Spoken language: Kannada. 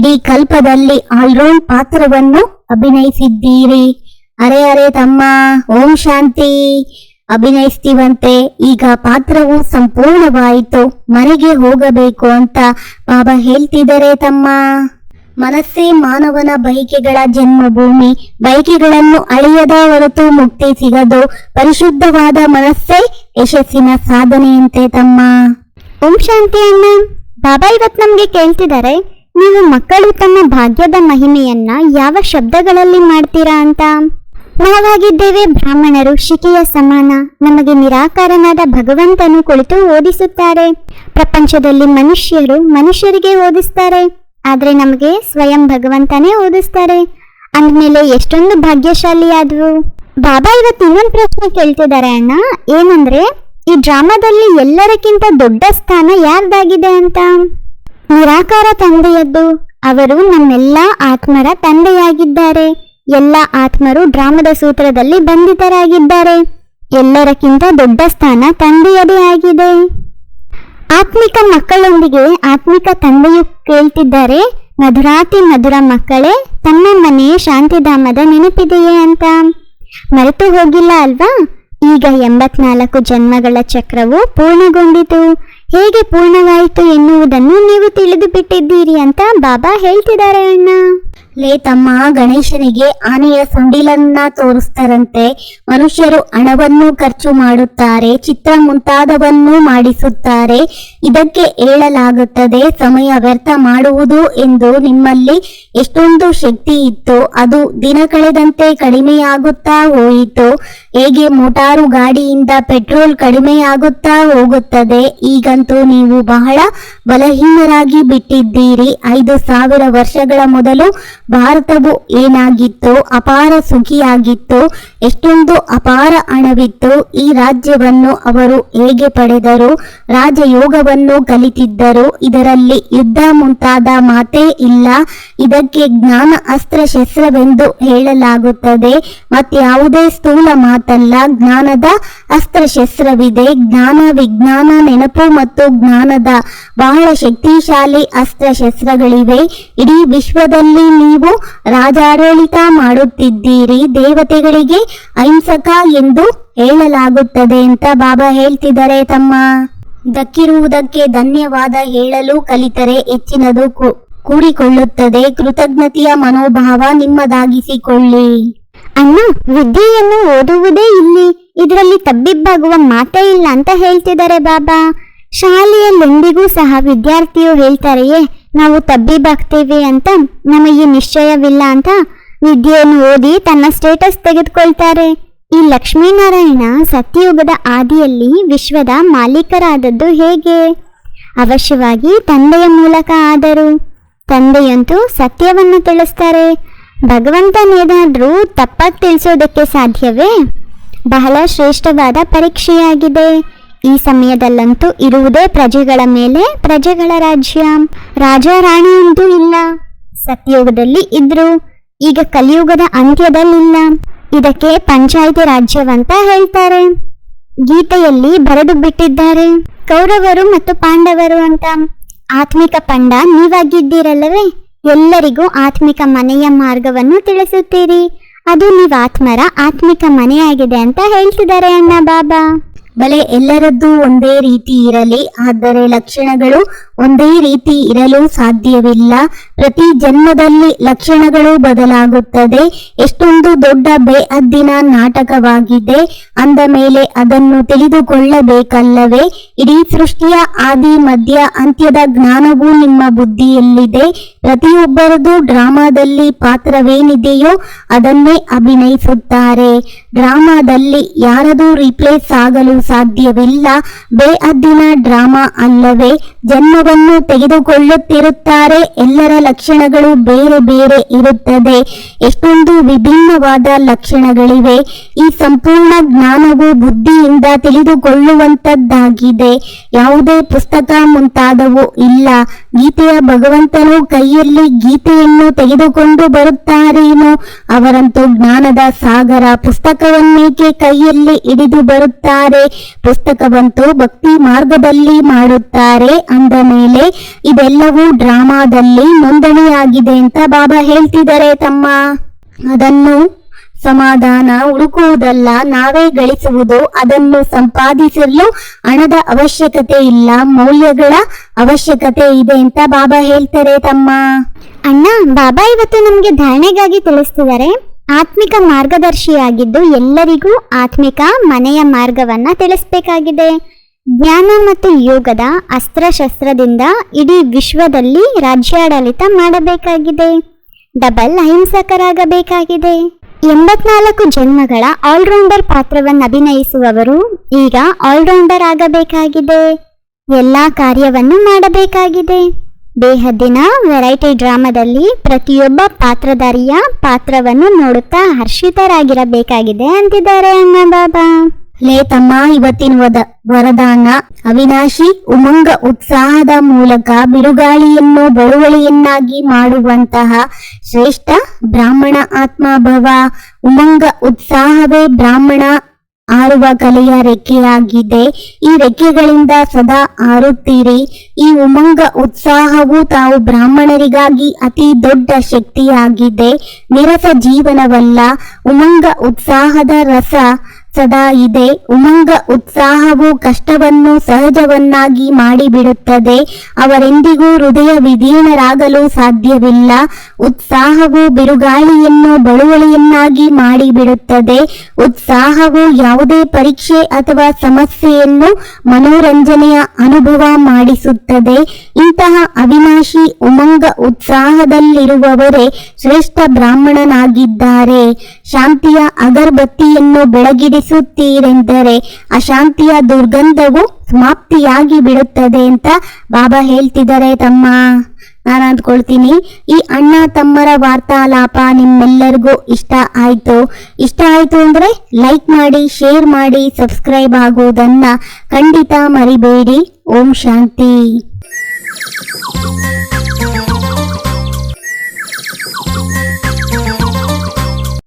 ಇಡೀ ಕಲ್ಪದಲ್ಲಿ ಆಲ್ರೌಂಡ್ ಪಾತ್ರವನ್ನು ಅಭಿನಯಿಸಿದ್ದೀರಿ. ಅರೆ ಅರೆ ತಮ್ಮ, ಓಂ ಶಾಂತಿ. ಅಭಿನಯಿಸ್ತೀವಂತೆ. ಈಗ ಪಾತ್ರವು ಸಂಪೂರ್ಣವಾಯಿತು. ಮನೆಗೆ ಹೋಗಬೇಕು ಅಂತ ಬಾಬಾ ಹೇಳ್ತಿದ್ದಾರೆ ತಮ್ಮ. ಮನಸ್ಸೇ ಮಾನವನ ಬಯಕೆಗಳ ಜನ್ಮಭೂಮಿ. ಬಯಕೆಗಳನ್ನು ಅಳಿಯದ ಹೊರತು ಮುಕ್ತಿ ಸಿಗದು ಪರಿಶುದ್ಧವಾದ ಮನಸ್ಸೇ ಯಶಸ್ಸಿನ ಸಾಧನೆಯಂತೆ ತಮ್ಮ. ಓಂ ಶಾಂತಿ ಅಣ್ಣ, ಬಾಬಾ ಇವತ್ ನಮ್ಗೆ ಕೇಳ್ತಿದ್ದಾರೆ ನೀವು ಮಕ್ಕಳು ತಮ್ಮ ಭಾಗ್ಯದ ಮಹಿಮೆಯನ್ನ ಯಾವ ಶಬ್ದಗಳಲ್ಲಿ ಮಾಡ್ತೀರಾ ಅಂತ? ನಾವಾಗಿದ್ದೇವೆ ಬ್ರಾಹ್ಮಣರು ಶಿಕೆಯ ಸಮಾನ. ನಮಗೆ ನಿರಾಕಾರನಾದ ಭಗವಂತನು ಕುಳಿತು ಓದಿಸುತ್ತಾರೆ. ಪ್ರಪಂಚದಲ್ಲಿ ಮನುಷ್ಯರು ಮನುಷ್ಯರಿಗೆ ಓದಿಸ್ತಾರೆ. ಆದ್ರೆ ನಮಗೆ ಸ್ವಯಂ ಭಗವಂತನೇ ಓದಿಸ್ತಾರೆ. ಅಂದ್ಮೇಲೆ ಎಷ್ಟೊಂದು ಭಾಗ್ಯಶಾಲಿ ಬಾಬಾ ಇವತ್ತು ಇನ್ನೊಂದು ಪ್ರಶ್ನೆ ಕೇಳ್ತಿದ್ದಾರೆ ಅಣ್ಣ. ಏನಂದ್ರೆ, ಈ ಡ್ರಾಮಾದಲ್ಲಿ ಎಲ್ಲರಕ್ಕಿಂತ ದೊಡ್ಡ ಸ್ಥಾನ ಯಾರ್ದಾಗಿದೆ ಅಂತ? ನಿರಾಕಾರ ತಂದೆಯದ್ದು. ಅವರು ನಮ್ಮೆಲ್ಲ ಆತ್ಮರ ತಂದೆಯಾಗಿದ್ದಾರೆ. ಎಲ್ಲ ಆತ್ಮರು ಡ್ರಾಮದ ಸೂತ್ರದಲ್ಲಿ ಬಂಧಿತರಾಗಿದ್ದಾರೆ. ಎಲ್ಲರಕ್ಕಿಂತ ದೊಡ್ಡ ಸ್ಥಾನ ತಂದೆಯದೇ ಆಗಿದೆ. ಆತ್ಮಿಕ ಮಕ್ಕಳೊಂದಿಗೆ ಆತ್ಮಿಕ ತಂದೆಯು ಕೇಳ್ತಿದ್ದಾರೆ, ಮಧುರಾತಿ ಮಧುರ ಮಕ್ಕಳೇ, ತಮ್ಮ ಮನೆಯ ಶಾಂತಿಧಾಮದ ನೆನಪಿದೆಯೇ ಅಂತ. ಮರೆತು ಹೋಗಿಲ್ಲ ಅಲ್ವಾ? ಈಗ ಎಂಬತ್ನಾಲ್ಕು ಜನ್ಮಗಳ ಚಕ್ರವು ಪೂರ್ಣಗೊಂಡಿತು. ಹೇಗೆ ಪೂರ್ಣವಾಯಿತು ಎನ್ನುವುದನ್ನು ನೀವು ತಿಳಿದು ಬಿಟ್ಟಿದ್ದೀರಿ ಅಂತ ಬಾಬಾ ಹೇಳ್ತಿದ್ದಾರೆ ಅಣ್ಣ. ಲೇ ತಮ್ಮ ಗಣೇಶನಿಗೆ ಆನೆಯ ಸುಂಡಿಲನ್ನ ತೋರಿಸ್ತಾರಂತೆ. ಮನುಷ್ಯರು ಹಣವನ್ನು ಖರ್ಚು ಮಾಡುತ್ತಾರೆ, ಚಿತ್ರ ಮುಂತಾದವನ್ನು ಮಾಡಿಸುತ್ತಾರೆ. ಇದಕ್ಕೆ ಹೇಳಲಾಗುತ್ತದೆ, ಸಮಯ ವ್ಯರ್ಥ ಮಾಡುವುದು ಎಂದು ನಿಮ್ಮಲ್ಲಿ ಎಷ್ಟೊಂದು ಶಕ್ತಿ ಇತ್ತು, ಅದು ದಿನ ಕಳೆದಂತೆ ಕಡಿಮೆಯಾಗುತ್ತಾ ಹೋಯಿತು. ಹೇಗೆ ಮೋಟಾರು ಗಾಡಿಯಿಂದ ಪೆಟ್ರೋಲ್ ಕಡಿಮೆಯಾಗುತ್ತಾ ಹೋಗುತ್ತದೆ? ಈಗಂತೂ ನೀವು ಬಹಳ ಬಲಹೀನರಾಗಿ ಬಿಟ್ಟಿದ್ದೀರಿ. ಐದು ಸಾವಿರ ವರ್ಷಗಳ ಮೊದಲು ಭಾರತವು ಏನಾಗಿತ್ತು? ಅಪಾರ ಸುಖಿಯಾಗಿತ್ತು. ಎಷ್ಟೊಂದು ಅಪಾರ ಹಣವಿತ್ತು. ಈ ರಾಜ್ಯವನ್ನು ಅವರು ಹೇಗೆ ಪಡೆದರು? ರಾಜಯೋಗವನ್ನು ಕಲಿತಿದ್ದರು. ಇದರಲ್ಲಿ ಯುದ್ಧ ಮುಂತಾದ ಮಾತೇ ಇಲ್ಲ. ಇದಕ್ಕೆ ಜ್ಞಾನ, ಅಸ್ತ್ರ, ಶಸ್ತ್ರವೆಂದು ಹೇಳಲಾಗುತ್ತದೆ. ಮತ್ಯಾವುದೇ ಸ್ಥೂಲ ಮಾತಲ್ಲ ಜ್ಞಾನದ ಅಸ್ತ್ರ ಶಸ್ತ್ರವಿದೆ ಜ್ಞಾನ ವಿಜ್ಞಾನ ನೆನಪು ಮತ್ತು ಜ್ಞಾನದ ಬಹಳ ಶಕ್ತಿಶಾಲಿ ಅಸ್ತ್ರ ಶಸ್ತ್ರಗಳಿವೆ ಇಡೀ ವಿಶ್ವದಲ್ಲಿ ನೀವು ರಾಜಾಡಳಿತ ಮಾಡುತ್ತಿದ್ದೀರಿ. ದೇವತೆಗಳಿಗೆ ಅಹಿಂಸಕ ಎಂದು ಹೇಳಲಾಗುತ್ತದೆ ಅಂತ ಬಾಬಾ ಹೇಳ್ತಿದ್ದಾರೆ ತಮ್ಮ. ದಕ್ಕಿರುವುದಕ್ಕೆ ಧನ್ಯವಾದ ಹೇಳಲು ಕಲಿತರೆ ಹೆಚ್ಚಿನದು ಕೂಡಿಕೊಳ್ಳುತ್ತದೆ. ಕೃತಜ್ಞತೆಯ ಮನೋಭಾವ ನಿಮ್ಮದಾಗಿಸಿಕೊಳ್ಳಿ. ಅಣ್ಣ ವಿದ್ಯೆಯನ್ನು ಓದುವುದೇ ಇಲ್ಲಿ. ಇದರಲ್ಲಿ ತಬ್ಬಿಬ್ಬಾಗುವ ಮಾತೇ ಇಲ್ಲ ಅಂತ ಹೇಳ್ತಿದ್ದಾರೆ ಬಾಬಾ. ಶಾಲೆಯಲ್ಲೆಂದಿಗೂ ಸಹ ವಿದ್ಯಾರ್ಥಿಯು ಹೇಳ್ತಾರೆಯೇ, ನಾವು ತಬ್ಬಿಬ್ಬಾಗ್ತೇವೆ ಅಂತ. ನಮಗೆ ನಿಶ್ಚಯವಿಲ್ಲ ಅಂತ ವಿದ್ಯೆಯನ್ನು ಓದಿ ತನ್ನ ಸ್ಟೇಟಸ್ ತೆಗೆದುಕೊಳ್ತಾರೆ. ಈ ಲಕ್ಷ್ಮೀನಾರಾಯಣ ಸತ್ಯಯುಗದ ಆದಿಯಲ್ಲಿ ವಿಶ್ವದ ಮಾಲೀಕರಾದದ್ದು ಹೇಗೆ? ಅವಶ್ಯವಾಗಿ ತಂದೆಯ ಮೂಲಕ ಆದರು. ತಂದೆಯಂತೂ ಸತ್ಯವನ್ನು ತಿಳಿಸ್ತಾರೆ. ಭಗವಂತನೇನಾದ್ರೂ ತಪ್ಪಾಗಿ ತಿಳಿಸೋದಕ್ಕೆ ಸಾಧ್ಯವೇ? ಬಹಳ ಶ್ರೇಷ್ಠವಾದ ಪರೀಕ್ಷೆಯಾಗಿದೆ. ಈ ಸಮಯದಲ್ಲಂತೂ ಇರುವುದೇ ಪ್ರಜೆಗಳ ಮೇಲೆ ಪ್ರಜೆಗಳ ರಾಜ್ಯ. ರಾಜ ರಾಣಿ ಅಂತೂ ಇಲ್ಲ. ಸತ್ಯಯುಗದಲ್ಲಿ ಇದ್ರು ಈಗ ಕಲಿಯುಗದ ಅಂತ್ಯದಲ್ಲಿಲ್ಲ. ಇದಕ್ಕೆ ಪಂಚಾಯಿತಿ ರಾಜ್ಯವಂತ ಹೇಳ್ತಾರೆ. ಗೀತೆಯಲ್ಲಿ ಬರೆದು ಬಿಟ್ಟಿದ್ದಾರೆ. ಕೌರವರು ಮತ್ತು ಪಾಂಡವರು ಅಂತ. ಆತ್ಮಿಕ ಪಂಡ ನೀವಾಗಿದ್ದೀರಲ್ಲವೇ? ಎಲ್ಲರಿಗೂ ಆತ್ಮಿಕ ಮನೆಯ ಮಾರ್ಗವನ್ನು ತಿಳಿಸುತ್ತೀರಿ. ಅದು ನೀವು ಆತ್ಮರ ಆತ್ಮಿಕ ಮನೆಯಾಗಿದೆ ಅಂತ ಹೇಳ್ತಿದ್ದಾರೆ ಅಣ್ಣ ಬಾಬಾ. ಬಲೆ ಎಲ್ಲರದ್ದು ಒಂದೇ ರೀತಿ ಇರಲಿ, ಆದರೆ ಲಕ್ಷಣಗಳು ಒಂದೇ ರೀತಿ ಇರಲು ಸಾಧ್ಯವಿಲ್ಲ. ಪ್ರತಿ ಜನ್ಮದಲ್ಲಿ ಲಕ್ಷಣಗಳು ಬದಲಾಗುತ್ತದೆ. ಎಷ್ಟೊಂದು ದೊಡ್ಡ ಬೇಅದ್ದಿನ ನಾಟಕವಾಗಿದೆ. ಅಂದ ಮೇಲೆ ಅದನ್ನು ತಿಳಿದುಕೊಳ್ಳಬೇಕಲ್ಲವೇ? ಇಡೀ ಸೃಷ್ಟಿಯ ಆದಿ, ಮಧ್ಯ, ಅಂತ್ಯದ ಜ್ಞಾನವೂ ನಿಮ್ಮ ಬುದ್ಧಿಯಲ್ಲಿದೆ. ಪ್ರತಿಯೊಬ್ಬರದು ಡ್ರಾಮಾದಲ್ಲಿ ಪಾತ್ರವೇನಿದೆಯೋ ಅದನ್ನೇ ಅಭಿನಯಿಸುತ್ತಾರೆ. ಡ್ರಾಮಾದಲ್ಲಿ ಯಾರದೂ ರಿಪ್ಲೇಸ್ ಆಗಲು ಸಾಧ್ಯವಿಲ್ಲ. ಬೇಅದ್ದಿನ ಡ್ರಾಮಾ ಅಲ್ಲವೇ? ಜನ್ಮವನ್ನು ತೆಗೆದುಕೊಳ್ಳುತ್ತಿರುತ್ತಾರೆ. ಎಲ್ಲರ ಲಕ್ಷಣಗಳು ಬೇರೆ ಬೇರೆ ಇರುತ್ತದೆ. ಎಷ್ಟೊಂದು ವಿಭಿನ್ನವಾದ ಲಕ್ಷಣಗಳಿವೆ. ಈ ಸಂಪೂರ್ಣ ಜ್ಞಾನವು ಬುದ್ಧಿಯಿಂದ ತಿಳಿದುಕೊಳ್ಳುವಂತದ್ದಾಗಿದೆ. ಯಾವುದೇ ಪುಸ್ತಕ ಮುಂತಾದವು ಇಲ್ಲ. ಗೀತೆಯ ಭಗವಂತನು ಕೈಯಲ್ಲಿ ಗೀತೆಯನ್ನು ತೆಗೆದುಕೊಂಡು ಬರುತ್ತಾರೇನೋ? ಅವರಂತೂ ಜ್ಞಾನದ ಸಾಗರ ಪುಸ್ತಕವನ್ನೇಕೆ ಕೈಯಲ್ಲಿ ಹಿಡಿದು ಬರುತ್ತಾರೆ? ಪುಸ್ತಕವಂತೂ ಭಕ್ತಿ ಮಾರ್ಗದಲ್ಲಿ ಮಾಡುತ್ತಾರೆ ಅಂದ ಮೇಲೆ, ಇದೆಲ್ಲವೂ ಡ್ರಾಮಾದಲ್ಲಿ ನೋಂದಣಿಯಾಗಿದೆ ಅಂತ ಬಾಬಾ ಹೇಳ್ತಿದ್ದಾರೆ ತಮ್ಮ. ಅದನ್ನು ಸಮಾಧಾನ ಹುಡುಕುವುದಲ್ಲ, ನಾವೇ ಗಳಿಸುವುದು. ಅದನ್ನು ಸಂಪಾದಿಸಲು ಹಣದ ಅವಶ್ಯಕತೆ ಇಲ್ಲ, ಮೌಲ್ಯಗಳ ಅವಶ್ಯಕತೆ ಇದೆ ಅಂತ ಬಾಬಾ ಹೇಳ್ತಾರೆ ತಮ್ಮ. ಅಣ್ಣ, ಬಾಬಾ ಇವತ್ತು ನಮಗೆ ಧಾರಣೆಗಾಗಿ ತಿಳಿಸ್ತಿದ್ದಾರೆ. ಆತ್ಮಿಕ ಮಾರ್ಗದರ್ಶಿಯಾಗಿದ್ದು ಎಲ್ಲರಿಗೂ ಆತ್ಮಿಕ ಮನೆಯ ಮಾರ್ಗವನ್ನ ತಿಳಿಸಬೇಕಾಗಿದೆ. ಜ್ಞಾನ ಮತ್ತು ಯೋಗದ ಅಸ್ತ್ರಶಸ್ತ್ರದಿಂದ ಇಡೀ ವಿಶ್ವದಲ್ಲಿ ರಾಜ್ಯಾಡಳಿತ ಮಾಡಬೇಕಾಗಿದೆ. ಡಬಲ್ ಅಹಿಂಸಕರಾಗಬೇಕಾಗಿದೆ. ಎಂಬತ್ನಾಲ್ಕು ಜನ್ಮಗಳ ಆಲ್ರೌಂಡರ್ ಪಾತ್ರವನ್ನು ಅಭಿನಯಿಸುವವರು ಈಗ ಆಲ್ರೌಂಡರ್ ಆಗಬೇಕಾಗಿದೆ. ಎಲ್ಲಾ ಕಾರ್ಯವನ್ನು ಮಾಡಬೇಕಾಗಿದೆ. ಬೇಹದ್ದಿನ ವೆರೈಟಿ ಡ್ರಾಮಾದಲ್ಲಿ ಪ್ರತಿಯೊಬ್ಬ ಪಾತ್ರಧಾರಿಯ ಪಾತ್ರವನ್ನು ನೋಡುತ್ತಾ ಹರ್ಷಿತರಾಗಿರಬೇಕಾಗಿದೆ ಅಂತಿದ್ದಾರೆ ಅಣ್ಣ ಬಾಬಾ ಲೇ ತಮ್ಮ, ಇವತ್ತಿನ ವದ, ವರದಾನ. ಅವಿನಾಶಿ, ಉಮಂಗ ಉತ್ಸಾಹದ ಮೂಲಕ ಬಿರುಗಾಳಿಯನ್ನು ಬಳುವಳಿಯನ್ನಾಗಿ ಮಾಡುವಂತಹ ಶ್ರೇಷ್ಠ ಬ್ರಾಹ್ಮಣ ಆತ್ಮಭವ ಉಮಂಗ ಉತ್ಸಾಹವೇ ಬ್ರಾಹ್ಮಣ ಆರುವ ಕಲೆಯ ರೆಕ್ಕೆಯಾಗಿದೆ. ಈ ರೆಕ್ಕೆಗಳಿಂದ ಸದಾ ಆರುತ್ತೀರಿ. ಈ ಉಮಂಗ ಉತ್ಸಾಹವು ತಾವು ಬ್ರಾಹ್ಮಣರಿಗಾಗಿ ಅತಿ ದೊಡ್ಡ ಶಕ್ತಿಯಾಗಿದೆ. ನಿರಸ ಜೀವನವಲ್ಲ. ಉಮಂಗ ಉತ್ಸಾಹದ ರಸ ಸದಾ ಇದೆ. ಉಮಂಗ ಉತ್ಸಾಹವು ಕಷ್ಟವನ್ನು ಸಹಜವನ್ನಾಗಿ ಮಾಡಿಬಿಡುತ್ತದೆ. ಅವರೆಂದಿಗೂ ಹೃದಯ ವಿಧೀನರಾಗಲು ಸಾಧ್ಯವಿಲ್ಲ. ಉತ್ಸಾಹವು ಬಿರುಗಾಳಿಯನ್ನು ಬಳುವಳಿಯನ್ನಾಗಿ ಮಾಡಿಬಿಡುತ್ತದೆ. ಉತ್ಸಾಹವು ಯಾವುದೇ ಪರೀಕ್ಷೆ ಅಥವಾ ಸಮಸ್ಯೆಯನ್ನು ಮನೋರಂಜನೆಯ ಅನುಭವ ಮಾಡಿಸುತ್ತದೆ. ಇಂತಹ ಅವಿನಾಶಿ ಉಮಂಗ ಉತ್ಸಾಹದಲ್ಲಿರುವವರೇ ಶ್ರೇಷ್ಠ ಬ್ರಾಹ್ಮಣನಾಗಿದ್ದಾರೆ. ಶಾಂತಿಯ ಅಗರಬತ್ತಿಯನ್ನು ಬೆಳಗಿಡಿಸುತ್ತೀರೆಂದರೆ ಅಶಾಂತಿಯ ದುರ್ಗಂಧವು ಸಮಾಪ್ತಿಯಾಗಿ ಬಿಡುತ್ತದೆ ಅಂತ ಬಾಬಾ ಹೇಳ್ತಿದ್ದಾರೆ ತಮ್ಮ. ನಾನು ಅಂದ್ಕೊಳ್ತೀನಿ, ಈ ಅಣ್ಣ ತಮ್ಮರ ವಾರ್ತಾಲಾಪ ನಿಮ್ಮೆಲ್ಲರಿಗೂ ಇಷ್ಟ ಆಯ್ತು. ಇಷ್ಟ ಆಯ್ತು ಅಂದ್ರೆ ಲೈಕ್ ಮಾಡಿ, ಶೇರ್ ಮಾಡಿ, ಸಬ್ಸ್ಕ್ರೈಬ್ ಆಗುವುದನ್ನ ಖಂಡಿತ ಮರಿಬೇಡಿ. ಓಂ ಶಾಂತಿ.